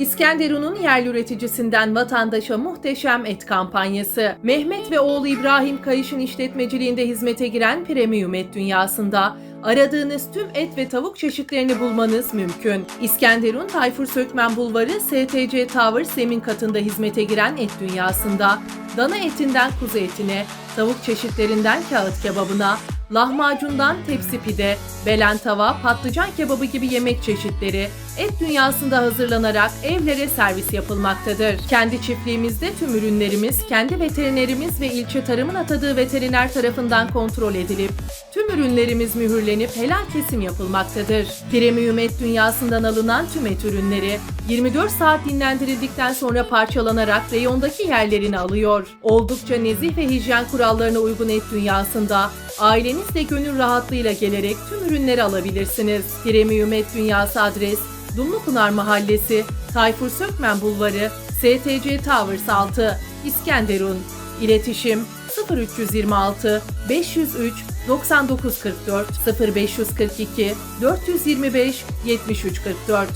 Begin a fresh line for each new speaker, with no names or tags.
İskenderun'un yerli üreticisinden vatandaşa muhteşem et kampanyası. Mehmet ve oğlu İbrahim Kayış'ın işletmeciliğinde hizmete giren Premium Et dünyasında aradığınız tüm et ve tavuk çeşitlerini bulmanız mümkün. İskenderun Tayfur Sökmen Bulvarı STC Tower zemin katında hizmete giren et dünyasında dana etinden kuzu etine, tavuk çeşitlerinden kağıt kebabına, lahmacundan tepsi pide, belen tava, patlıcan kebabı gibi yemek çeşitleri et dünyasında hazırlanarak evlere servis yapılmaktadır. Kendi çiftliğimizde tüm ürünlerimiz kendi veterinerimiz ve ilçe tarımın atadığı veteriner tarafından kontrol edilip tüm ürünlerimiz mühürlenip helal kesim yapılmaktadır. Premium et dünyasından alınan tüm et ürünleri 24 saat dinlendirildikten sonra parçalanarak reyondaki yerlerini alıyor. Oldukça nezih ve hijyen kurallarına uygun et dünyasında ailenizle gönül rahatlığıyla gelerek tüm ürünleri alabilirsiniz. Premium et dünyası adres Dumlupınar Mahallesi, Tayfur Sökmen Bulvarı, STC Towers 6, İskenderun. İletişim 0326 503 9944 0542 425 7344